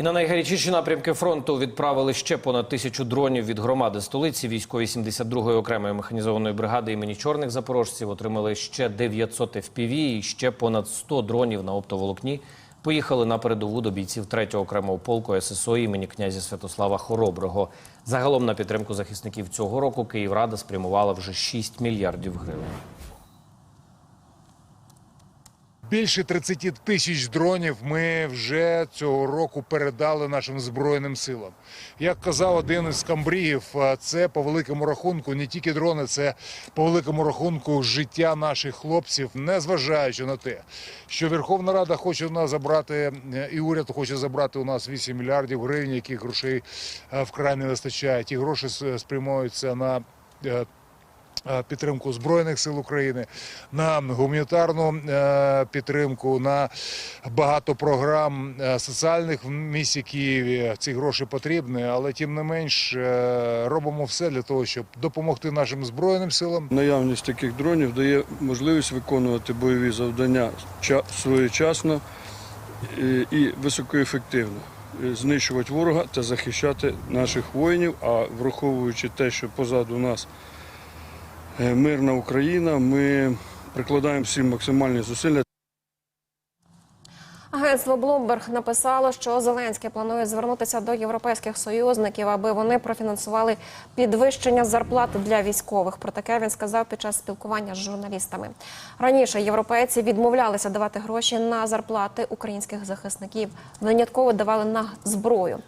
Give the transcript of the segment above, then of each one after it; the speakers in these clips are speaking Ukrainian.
І на найгарячіші напрямки фронту відправили ще понад тисячу дронів від громади столиці. Військові 72-ї окремої механізованої бригади імені чорних запорожців отримали ще 900 FPV і ще понад 100 дронів на оптоволокні. Поїхали на передову до бійців 3-го окремого полку ССО імені князя Святослава Хороброго. Загалом на підтримку захисників цього року Київрада спрямувала вже 6 мільярдів гривень. Більше 30 тисяч дронів ми вже цього року передали нашим збройним силам. Як казав один із камбрігів, це по великому рахунку не тільки дрони, це по великому рахунку життя наших хлопців, незважаючи на те, що Верховна Рада хоче у нас забрати, е, і уряд хоче забрати у нас 8 мільярдів гривень, яких грошей е, вкрай не вистачає. Ті гроші спрямуються на е, підтримку збройних сил України, на гуманітарну е, підтримку, на багато програм е, соціальних в місті Києві. Ці гроші потрібні, але тим не менш е, робимо все для того, щоб допомогти нашим збройним силам. Наявність таких дронів дає можливість виконувати бойові завдання своєчасно і- високоефективно, Е, знищувати ворога та захищати наших воїнів. А враховуючи те, що позаду нас е, мирна Україна, ми прикладаємо всі максимальні зусилля. Агентство Bloomberg написало, що Зеленський планує звернутися до європейських союзників, аби вони профінансували підвищення зарплат для військових. Про таке він сказав під час спілкування з журналістами. Раніше європейці відмовлялися давати гроші на зарплати українських захисників, винятково давали на зброю.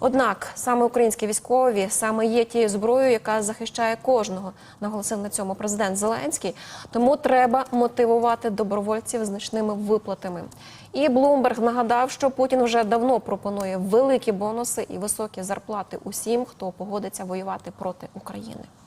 Однак саме українські військові саме є тією зброєю, яка захищає кожного, наголосив на цьому президент Зеленський. Тому треба мотивувати добровольців значними виплатами. І Блумберг нагадав, що Путін вже давно пропонує великі бонуси і високі зарплати усім, хто погодиться воювати проти України.